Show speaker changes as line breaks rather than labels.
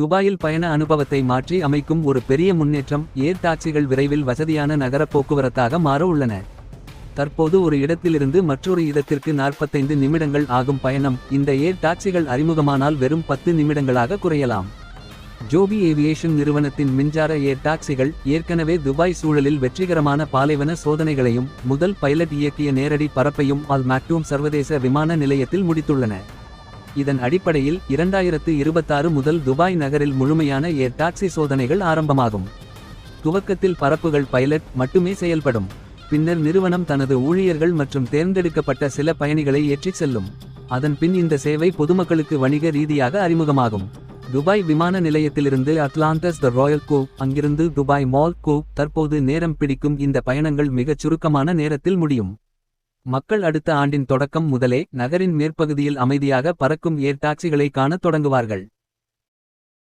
துபாயில் பயண அனுபவத்தை மாற்றி அமைக்கும் ஒரு பெரிய முன்னேற்றம் ஏர் டாக்ஸிகள் விரைவில் வசதியான நகர போக்குவரத்தாக மாற உள்ளன. தற்போது ஒரு இடத்திலிருந்து மற்றொரு இடத்திற்கு 45 நிமிடங்கள் ஆகும் பயணம். இந்த ஏர் டாக்ஸிகள் அறிமுகமானால் வெறும் பத்து நிமிடங்களாக குறையலாம். ஜோபி ஏவியேஷன் நிறுவனத்தின் மின்சார ஏர் டாக்ஸிகள் ஏற்கனவே துபாய் சூழலில் வெற்றிகரமான பாலைவன சோதனைகளையும் முதல் பைலட் இயக்கிய நேரடி பரப்பையும் அல் மேக்டூம் சர்வதேச விமான நிலையத்தில் முடித்துள்ளன. இதன் அடிப்படையில் இரண்டாயிரத்து இருபத்தாறு முதல் துபாய் நகரில் முழுமையான ஏர் டாக்ஸி சோதனைகள் ஆரம்பமாகும். துவக்கத்தில் பரப்புகள் பைலட் மட்டுமே செயல்படும். பின்னர் நிறுவனம் தனது ஊழியர்கள் மற்றும் தேர்ந்தெடுக்கப்பட்ட சில பயணிகளை ஏற்றிச் செல்லும். அதன் பின் இந்த சேவை பொதுமக்களுக்கு வணிக ரீதியாக அறிமுகமாகும். துபாய் விமான நிலையத்திலிருந்து அட்லாண்டஸ் த ராயல் கூ அங்கிருந்து துபாய் மால் கூ தற்போது நேரம் பிடிக்கும் இந்த பயணங்கள் மிகச் சுருக்கமான நேரத்தில் முடியும். மக்கள் அடுத்த ஆண்டின் தொடக்கம் முதலே நகரின் மேற்பகுதியில் அமைதியாக பறக்கும் ஏர் டாக்ஸிகளை காணத் தொடங்குவார்கள்.